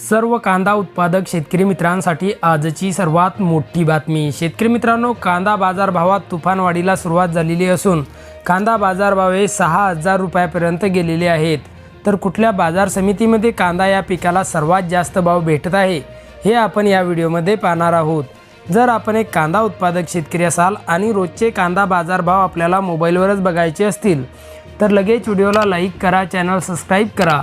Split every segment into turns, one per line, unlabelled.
सर्व कांदा उत्पादक शेतकरी मित्रांसाठी आजची सर्वात मोठी बातमी. शेतकरी मित्रांनो कांदा बाजारभावात तुफानवाढीला सुरुवात झालेली असून कांदा बाजारभावे हे सहा हजार रुपयापर्यंत गेलेले आहेत. तर कुठल्या बाजार समितीमध्ये कांदा या पिकाला सर्वात जास्त भाव भेटत आहे हे आपण या व्हिडिओमध्ये पाहणार आहोत. जर आपण एक कांदा उत्पादक शेतकरी असाल आणि रोजचे कांदा बाजारभाव आपल्याला मोबाईलवरच बघायचे असतील तर लगेच व्हिडिओला लाईक करा चॅनल सबस्क्राईब करा.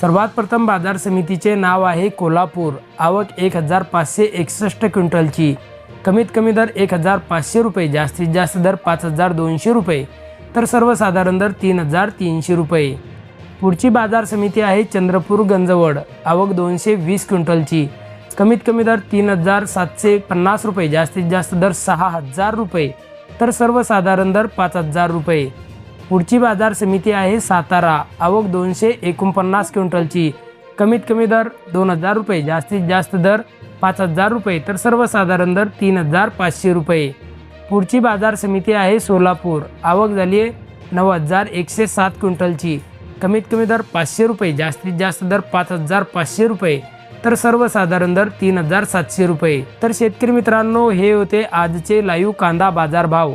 सर्वात प्रथम बाजार समितीचे नाव आहे कोल्हापूर. आवक एक हजार पाचशे एकसष्ट क्विंटलची. कमीत कमी दर एक हजार पाचशे रुपये जास्तीत जास्त दर पाच हजार दोनशे रुपये तर सर्वसाधारण दर तीन हजार तीनशे रुपये. पुढची बाजार समिती आहे चंद्रपूर गंजवड. आवक दोनशे वीस क्विंटलची. कमीत कमी दर तीन हजार सातशे पन्नास रुपये जास्तीत जास्त दर सहा हजार रुपये तर सर्वसाधारण दर पाच हजार रुपये. पुढची बाजार समिती आहे सातारा. आवक दोनशे एकोणपन्नास क्विंटलची. कमीत कमी दर दोन हजार रुपये जास्तीत जास्त दर पाच हजार रुपये तर सर्वसाधारण दर तीन हजार पाचशे रुपये. पुढची बाजार समिती आहे सोलापूर. आवक झाली आहे नऊ हजार एकशे सात क्विंटलची. कमीत कमी दर पाचशे रुपये जास्तीत जास्त दर पाच हजार पाचशे रुपये तर सर्वसाधारण दर तीन हजार सातशे रुपये. तर शेतकरी मित्रांनो हे होते आजचे लाईव्ह कांदा बाजार भाव